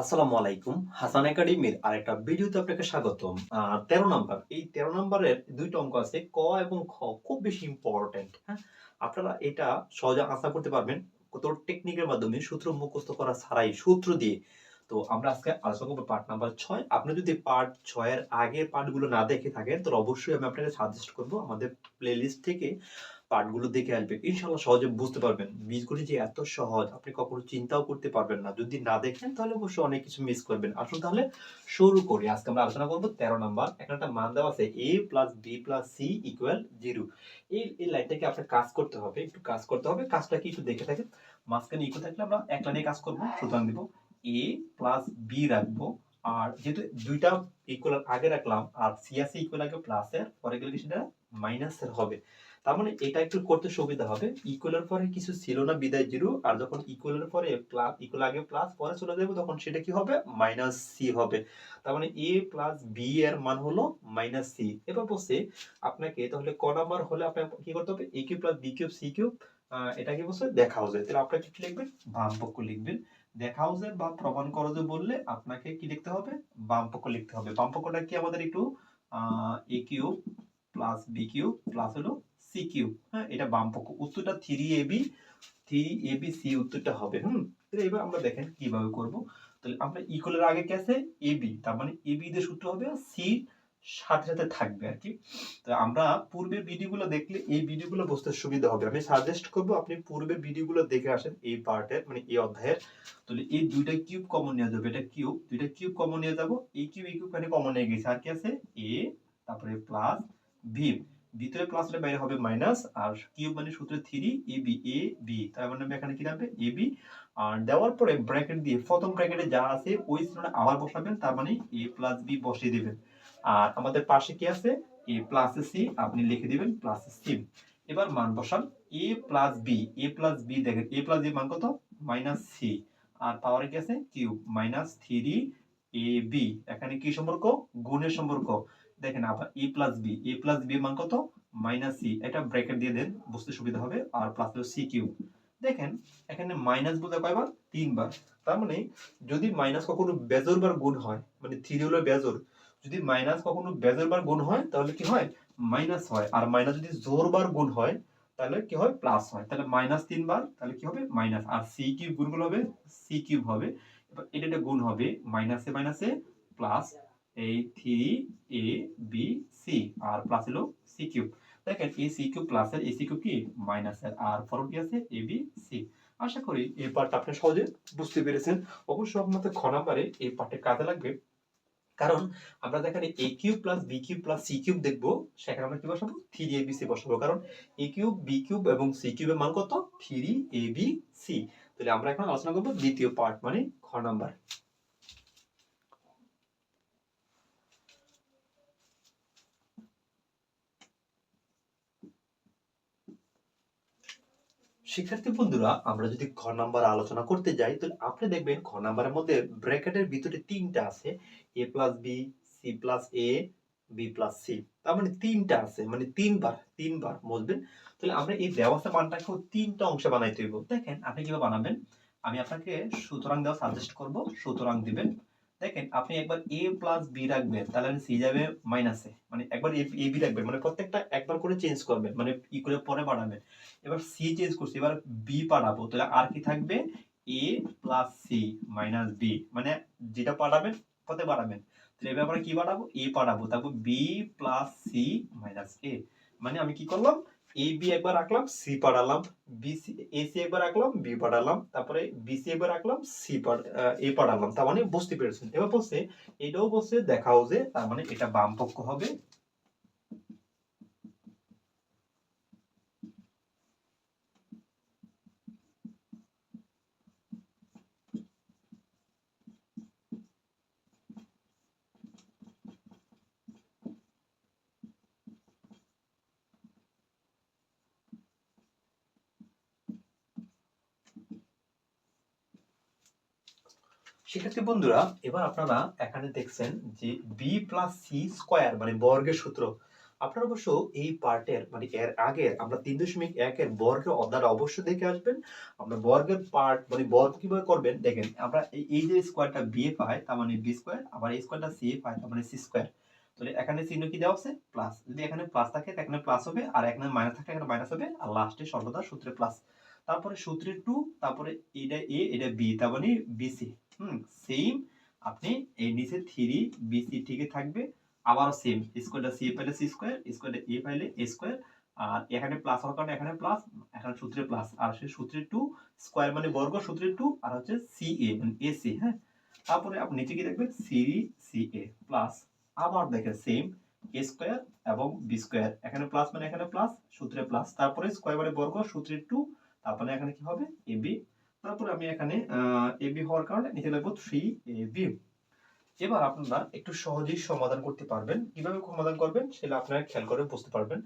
আসসালামু আলাইকুম। হাসান একাডেমির আরেকটা ভিডিওতে আপনাকে স্বাগতম। তেরো নাম্বার। এই তেরো নাম্বারের দুইটা অঙ্ক আছে, ক এবং খ খুব বেশি ইম্পর্টেন্ট হ্যাঁ? আপনারা এটা সহজে আশা করতে পারবেন। কত টেকনিকের মাধ্যমে সূত্র মুখস্থ করা ছাড়াই সূত্র দিয়ে। তো আমরা আজকে আলোচনা করব পার্ট নাম্বার ছয়। আপনি যদি পার্ট ছয়ের আগের পার্টগুলো না দেখে থাকেন তো অবশ্যই আমি আপনাকে সাজেস্ট করব আমাদের প্লেলিস্ট থেকে পার্টগুলো দেখে আসবেন ইনশাল্লাহ সহজে বুঝতে পারবেন। বীজগুলি যে এত সহজ, আপনি কখনো চিন্তাও করতে পারবেন না। যদি না দেখেন, তাহলে অবশ্যই অনেক কিছু মিস করবেন। আসুন তাহলে শুরু করি। আজকে আমরা আলোচনা করব তেরো নাম্বার। এখানে একটা মান দেওয়া আছে A plus B plus C equal zero এই এই লাইনটাকে আপনার কাজ করতে হবে, একটু কাজ করতে হবে। কাজটা কি একটু দেখে থাকেন। মাঝখানে ইকুয়াল থাকলে আমরা এক লাইনে কাজ করব, সুতরাং দিব এ প্লাস বি রাখব। আর যেহেতু দুইটা ইকুয়াল আগে রাখলাম, আর সি আছে ইকুয়াল আগে প্লাসের পরে গেলে কি সেটা মাইনাসের হবে। তার মানে এটা একটু করতে সুবিধা হবে। ইকুয়ালের পরে কিছু ছিল না, বিদায় জিরো, আর যখন ইকুয়ালের পরে প্লাস ইকুয়াল আগে প্লাস পরে চলে যাবে, তখন সেটা কি হবে? মাইনাস সি হবে। তার মানে এ প্লাস বি এর মান হলো মাইনাস সি এবার বলছে, আপনাকে তাহলে ক নাম্বার হলে আপনাকে কি করতে হবে? A cube plus B cube C cube এটা কি বলছে দেখাও যায় তাহলে আপনাকে কি লিখবেন? বাম পক্ষ লিখবেন। দেখাও যায় বা প্রমাণ করো যে বললে আপনাকে কি লিখতে হবে? বাম পক্ষ লিখতে হবে। বাম পক্ষটা কি আমাদের একটু A cube plus B cube plus হলো সি কিউব হ্যাঁ এটা বাম পক্ষ। উত্তরটা three A B three A C উত্তরটা হবে, হুম? তাহলে এবার আমরা দেখেন কীভাবে করব। তাহলে আমরা ইকুয়ালের আগে আছে এ বি তার মানে এ দের সূত্র হবে সি সাথে সাথে থাকবে আর কি। তো আমরা পূর্বের ভিডিওগুলো দেখলে এই ভিডিওগুলো বুঝতে সুবিধা হবে। আমি সাজেস্ট করব আপনি পূর্বের ভিডিওগুলো দেখে আসেন এই পার্টের মানে এই অধ্যায়ের। তাহলে এই দুইটা কিউব কমন নিয়ে যাবে, এটা কিউব দুইটা কিউব কমন নিয়ে যাব। এই কিউব এই কিউব খানে কমন নিয়ে গেছে। আর কি আছে? এ তারপরে প্লাস ভি ভিতরে প্লাস হলে বাইরে হবে মাইনাস আর কিউব মানে সূত্রে three A B A B তার মানে এখানে কি থাকবে? এ বি আর দেওয়ার পরে ব্র্যাকেট দিয়ে প্রথম ব্র্যাকেটে যা আছে, ওই চিহ্নটা আবার বসাবেন, তার মানে এ প্লাস বি বসিয়ে দিবেন। আর আমাদের পাশে কি আছে? এ প্লাস সি আপনি লিখে দিবেন প্লাস সি এবার মান বসান A plus B A plus B দেখেন এ প্লাস বি মান কত? মাইনাস সি আর পাওয়ারে কি আছে? Cube minus three A B এখানে কি সম্পর্ক? গুণের সম্পর্ক। দেখেন আবার A plus B A plus B মান কত? মাইনাস সি এটা ব্র্যাকেট দিয়ে দেন, বুঝতে সুবিধা হবে, আর প্লাস হলো সি কিউব দেখেন, এখানে মাইনাস বলতে কয়বার? তিনবার। তার মানে যদি মাইনাস কখনো বেজর বার গুণ হয় মানে থ্রি হলো বেজর যদি মাইনাস কখনো বেজর বার গুণ হয়, তাহলে কি হয়? মাইনাস হয়। আর মাইনাস যদি জোর বার গুণ হয়, তাহলে কি হয়? প্লাস হয়। তাহলে মাইনাস তিনবার, তাহলে কি হবে? মাইনাস আর সি কিউব গুণগুলো হবে সি কিউব হবে। এবার এটা গুণ হবে মাইনাসে মাইনাসে প্লাস এই থ্রি এ বি সি আর প্লাস হলো সি কিউব দেখেন এই সি কিউব প্লাসের এই সি কিউব কি? মাইনাসের আর ফরম কি আছে? এ বি সি আশা করি এই পার্টটা আপনি সহজে বুঝতে পেরেছেন। অবশ্যই আপনাদের খ নাম্বারে এই পার্টে কাজে লাগবে। কারণ আমরা যেখানে A cube plus B cube plus C cube দেখব, সেখানে আমরা কি বসাবো? থ্রি এ বি সি বসাবো। কারণ এ কিউব বি কিউব এবং সি কিউবের মান কত? থ্রি এ বি সি তাহলে আমরা এখন আলোচনা করব দ্বিতীয় পার্ট মানে খ নাম্বার। শিক্ষার্থী বন্ধুরা, আমরা যদি খ নাম্বার আলোচনা করতে যাই তাহলে আপনি দেখবেন খ নাম্বারের মধ্যে ব্র্যাকেটের ভিতরে তিনটা আছে। A plus B C plus A B plus C তার মানে তিনটা আছে মানে তিনবার তিনবার বুঝবেন তাহলে আমরা এই ব্যবস্থা মানটাকে তিনটা অংশে বানাইতে হইব। দেখেন, আপনি কীভাবে বানাবেন? আমি আপনাকে সুতরাং দেওয়া সাজেস্ট করব, সুতরাং দিবেন। দেখেন, আপনি একবার এ প্লাস বি রাখবেন, তাহলে সি যাবে মাইনাসে মানে একবার এ বি রাখবেন মানে প্রত্যেকটা একবার করে চেঞ্জ করবেন মানে ই করে পরে বাড়াবেন। এবার সি চেঞ্জ করছি, এবার বি পাঠাবো তাহলে আর কি থাকবে? A plus C minus B মানে যেটা পাঠাবেন কত বাড়াবেন। তাহলে এবার আমরা কি বাড়াবো? এ পাঠাবো তারপর B plus C minus A মানে আমি কি করলাম? এ বি একবার রাখলাম সি পাঠালাম বিসি এসি একবার রাখলাম বি পাঠালাম তারপরে বিসি একবার রাখলাম সি এ পাঠালাম তার মানে বুঝতে পেরেছেন। এবার বলছে, এটাও বলছে দেখাও যে তার মানে এটা বাম পক্ষ হবে শিক্ষার্থী বন্ধুরা, এবার আপনারা এখানে দেখছেন যে বি প্লাস সি স্কোয়ার মানে বর্গের সূত্র। আপনারা অবশ্য এই পার্টের মানে এর আগের, আমরা তিন দশমিক একের বর্গের অধ্যায়টা অবশ্যই দেখে আসবেন। আমরা বর্গের পার্ট মানে বর্গ কীভাবে করবেন, দেখেন, আমরা এই- যে স্কোয়ারটা বি এ পাই, তার মানে বি স্কোয়ার আবার এই স্কোয়ারটা সি এ পাই, তার মানে সি স্কোয়ার তাহলে এখানে চিহ্ন কি দেওয়া আছে? প্লাস যদি এখানে প্লাস থাকে এখানে প্লাস হবে, আর এখানে মাইনাস থাকে এখানে মাইনাস হবে, আর লাস্টে সর্বদা সূত্রে প্লাস তারপরে সূত্রে টু তারপরে এটা এ এটা বি তার মানে বিসি সেম আপনি এই নিচে থ্রি বিসি ঠিকই থাকবে আবার সেম স্কোয়ারটা সি পাইলে সি স্কোয়ার স্কোয়ারটা এ পাইলে এ স্কোয়ার আর এখানে প্লাস হওয়ার কারণে এখানে প্লাস এখানে সূত্রে প্লাস আর সেই সূত্রে টু স্কোয়ার মানে বর্গ, সূত্রে টু আর হচ্ছে সি এ মানে এ সি হ্যাঁ? তারপরে আপনি নিচে কি দেখবেন? সি সি এ প্লাস আবার দেখেন সেম এ স্কোয়ার এবং বি স্কোয়ার এখানে প্লাস মানে এখানে প্লাস সূত্রে প্লাস তারপরে স্কোয়ার মানে বর্গ, সূত্রে টু তারপরে এখানে কি হবে? এ বি তারপরে আমি এখানে এ বি হওয়ার কারণে নিচে লিখব থ্রি এ বি এবার আপনারা একটু সহজেই সমাধান করতে পারবেন। কীভাবে সমাধান করবেন সেটা আপনারা খেয়াল করে বুঝতে পারবেন।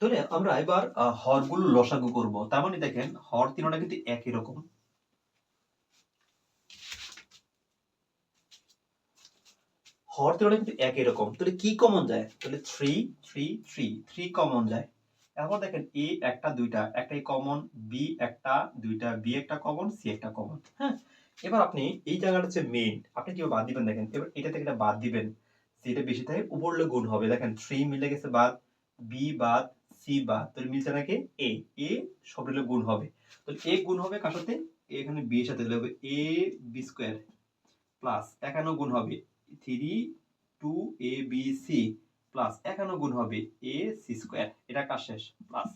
তাহলে আমরা এবার হরগুলো লসাগু করব। তার মানে দেখেন, হর তিনটা কিন্তু একই রকম। হর তিনটা কিন্তু একই রকম। তাহলে কি কমন যায়? তাহলে three three three three common যায়। তারপর দেখেন এ একটা, দুইটা, একটাই কমন বি একটা, দুইটা বি একটা কমন সি একটা কমন হ্যাঁ? এবার আপনি এই জায়গাটা হচ্ছে মেইন আপনি কীভাবে বাদ দিবেন দেখেন? এবার এটা থেকে এটা বাদ দিবেন। যেটা বেশি থাকে, উপরলে গুণ হবে। দেখেন থ্রি মিলে গেছে বাদ বি বাদ সি বাদ। তাহলে মিলছে নাকি এ এ সবগুলো গুণ হবে। তাহলে এ গুণ হবে কার সাথে? এখানে বি এর সাথে। হবে এ বি স্কোয়ার প্লাস একান্ন গুণ হবে three two A B C plus একান্ন গুণ হবে এ সি স্কোয়ার এটা শেষ? প্লাস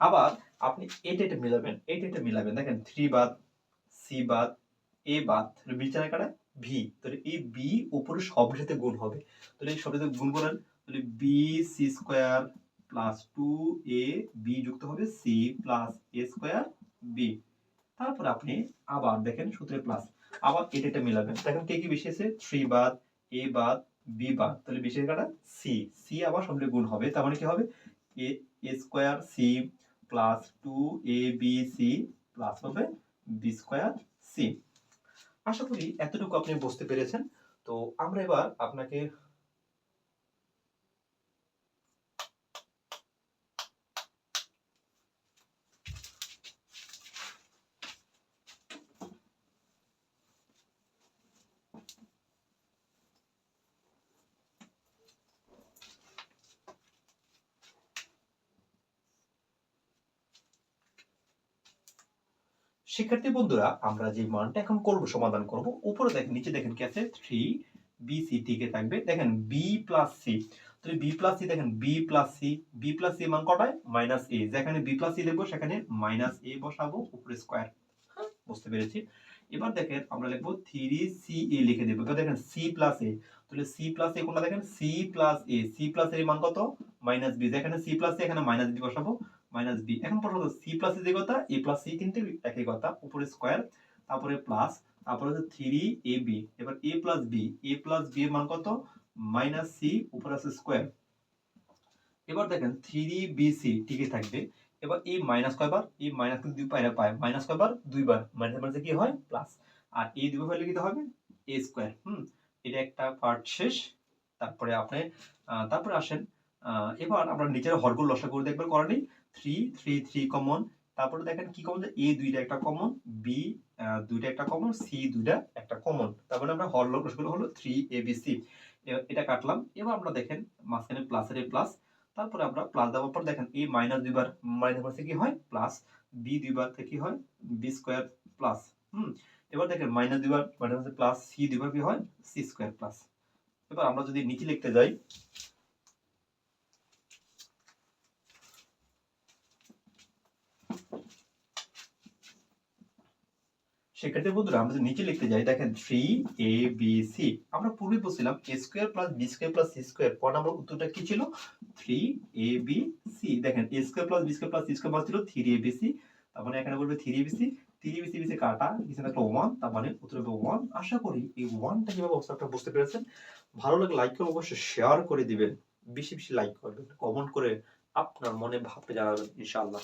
আবার আপনি মিলাবেন মিলাবেন। দেখেন থ্রি বাদ সি বাদ এ বাদ বিচারে কাটা ভি তাহলে এই বি উপরে সবের সাথে গুণ হবে। তাহলে এই সবের সাথে গুণ করেন, তাহলে B C square plus two A B যুক্ত হবে C plus A square B তারপর আপনি আবার দেখেন সূত্রে প্লাস আবার এটা এটা মিলাবেন। দেখেন কে কি বেশি আছে? থ্রি বাদ এ বাদ বি বাদ, তাহলে বেশি কাটা সি সি আবার সবলে গুণ হবে, তার মানে কি হবে? A A square C plus two A B C plus হবে বি স্কোয়ার সি আশা করি এতটুকু আপনি বুঝতে পেরেছেন। তো আমরা এবার আপনাকে শিক্ষার্থী বন্ধুরা, আমরা যে মানটা এখন করব, সমাধান করব, উপরে দেখেন, নিচে দেখেন কি আছে? থ্রি বি সি টিকে থাকবে। দেখেন বি প্লাস সি তাহলে বি প্লাস সি দেখেন B plus C B plus C মান কটায়? মাইনাস এ যেখানে বি প্লাস সি লিখব, সেখানে মাইনাস এ বসাবো, উপরে স্কোয়ার বুঝতে পেরেছি? এবার দেখেন, আমরা লিখব থ্রি সি এ লিখে দেবো। এবার দেখেন সি প্লাস এ তাহলে সি প্লাস এ কোনটা দেখেন? C plus A C plus এর মান কত? মাইনাস বি যেখানে সি প্লাস এখানে মাইনাস বি বসাবো। মাইনাস বি এখন প্রশ্ন সি প্লাস যে কথা এ প্লাস সি কিন্তু একই কথা, উপরে স্কোয়ার তারপরে প্লাস তারপরে হচ্ছে থ্রি এ বি এবার A plus B A plus B এর মান কত? মাইনাস সি উপরে আছে স্কোয়ার এবার দেখেন থ্রি বি সি ঠিকই থাকবে। এবার এই মাইনাস কয়বার? এই মাইনাস কিন্তু দুই পায়রা পায়। মাইনাস কয়বার? দুইবার। মাইনাস মাইনাসে কি হয়? প্লাস আর এই দুই হলে কি হবে? এ স্কোয়ার হুম? এটা একটা পার্ট শেষ। তারপরে আপনি তারপরে আসেন। এবার আমরা নিচের হরগুলো লসা করে দেখবেন করেনি থ্রি থ্রি থ্রি কমন তারপরে দেখেন কি কমন এ দুইটা একটা কমন বি দুইটা একটা কমন সি দুইটা একটা কমন তারপরে আমরা হর লসগুলো হলো থ্রি এ বি সি এটা কাটলাম। এবার আমরা দেখেন মাঝখানে প্লাসের এ প্লাস তারপরে আমরা প্লাস দেওয়ার পর দেখেন এ মাইনাস দুইবার। মাইনাস মাসে কি হয়? প্লাস বি দুইবার থেকে কি হয়? বি স্কোয়ার প্লাস হুম। এবার দেখেন মাইনাস দুইবার মাইনাস প্লাস সি দুইবার কি হয়? সি স্কোয়ার প্লাস এবার আমরা যদি নিচে লিখতে যাই শিক্ষার্থী বন্ধুরা আমরা যদি নিচে লিখতে যাই, দেখেন থ্রি এ বি সি আমরা পূর্বে বলছিলাম A square plus B square plus C square পর নাম্বার উত্তরটা কি ছিল? থ্রি এ বি সি দেখেন A square plus B square plus C square ছিল থ্রি এ বি সি তার মানে এখানে বলবে three A B C three B C B C কাটা পিছনে একটা ওয়ান তার মানে উত্তর হবে ওয়ান আশা করি এই ওয়ানটা কীভাবে অবস্থা বুঝতে পেরেছেন? ভালো লাগলে লাইক করে অবশ্যই শেয়ার করে দিবেন। বেশি বেশি লাইক করবেন। কমেন্ট করে আপনার মনে ভাবতে জানাবেন, ইনশাআল্লাহ।